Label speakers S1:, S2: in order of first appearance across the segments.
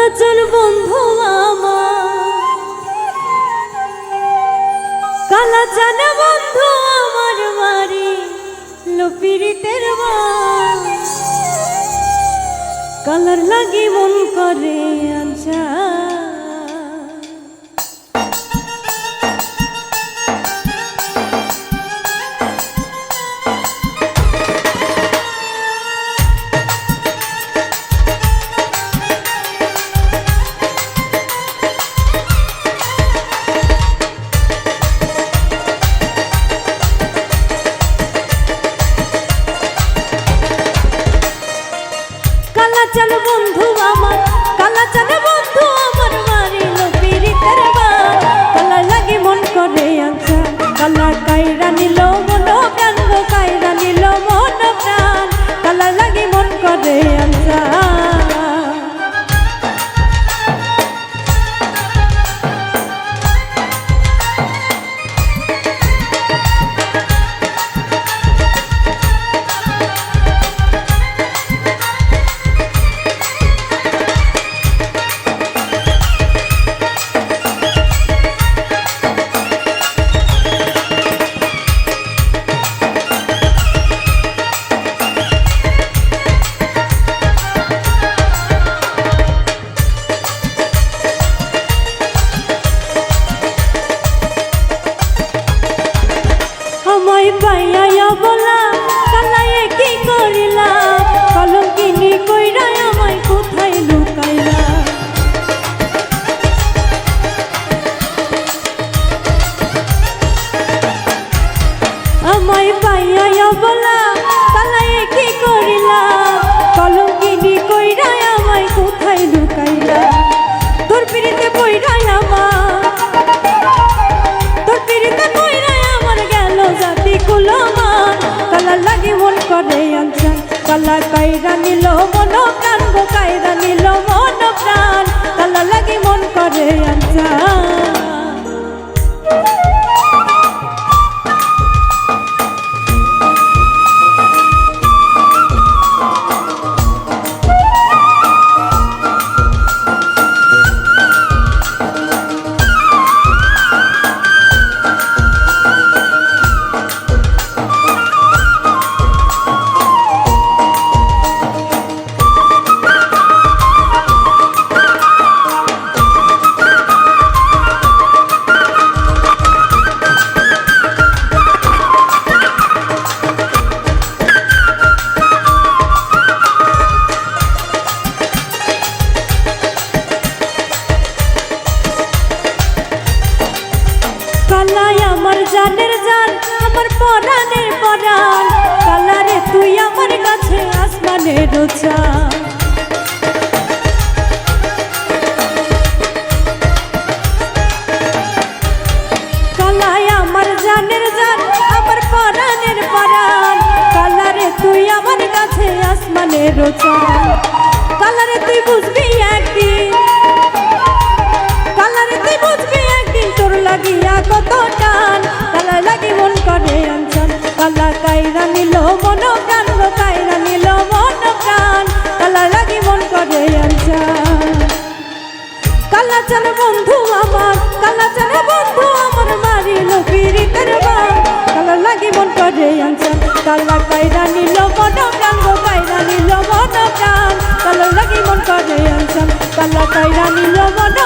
S1: কালাচল বন্ধু আমার। কালাচান বন্ধু আমার বাড়ি লপিরিতের কালার লাগি মন করে আচ্ছা কালাচান বন্ধু আমার কালাচাল বন্ধু আমার মারিল বাড়ি লপিরিতের কালা লাগি মন করে আচ্ছা কালা কাইরা নিল মন প্রাণ কাইরা নিল মন প্রাণ। কালা লাগি মন করে আচ্ছা। পাইয়া বলা কালায়ে কি করিলা? কলঙ্কিনি কইরা আমায় কোথায় লুকাইলা? আমায় পাইয়া বলা কালা কাইরা নিল মন প্রাণ কাইরা নিল মন প্রাণ। তালা লাগে মন করে আনছান আমার পরাণের পরাণ। কালারে তুই আমার কাছে আসমানের চান কালাই আমার জানের জান, আমার পরাণের পরাণ। কালারে তুই আমার আসমানের চান কালারে তুই বুঝবি একদিন। কালারে তুই বুঝবি একদিন, তোর লাগিয়া কত কাইরা নিল মন প্রাণ, গো কাইরা নিল মন প্রাণ। কালা লাগি মন করে কালা চাল বন্ধু আমার, কালা চাল বন্ধু আমার, মারিল পিরিতের বান কালা লাগি মন করে আনছান কালা কাইরা নিল মন প্রাণ, গো কাইরা নিল মন প্রাণ। কালা লাগি মন করে আনছান কালা কাইরা নিল মন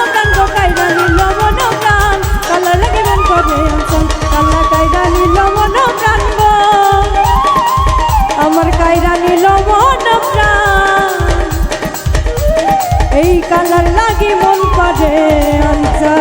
S1: এই কালার লাগি মন পারে আনছা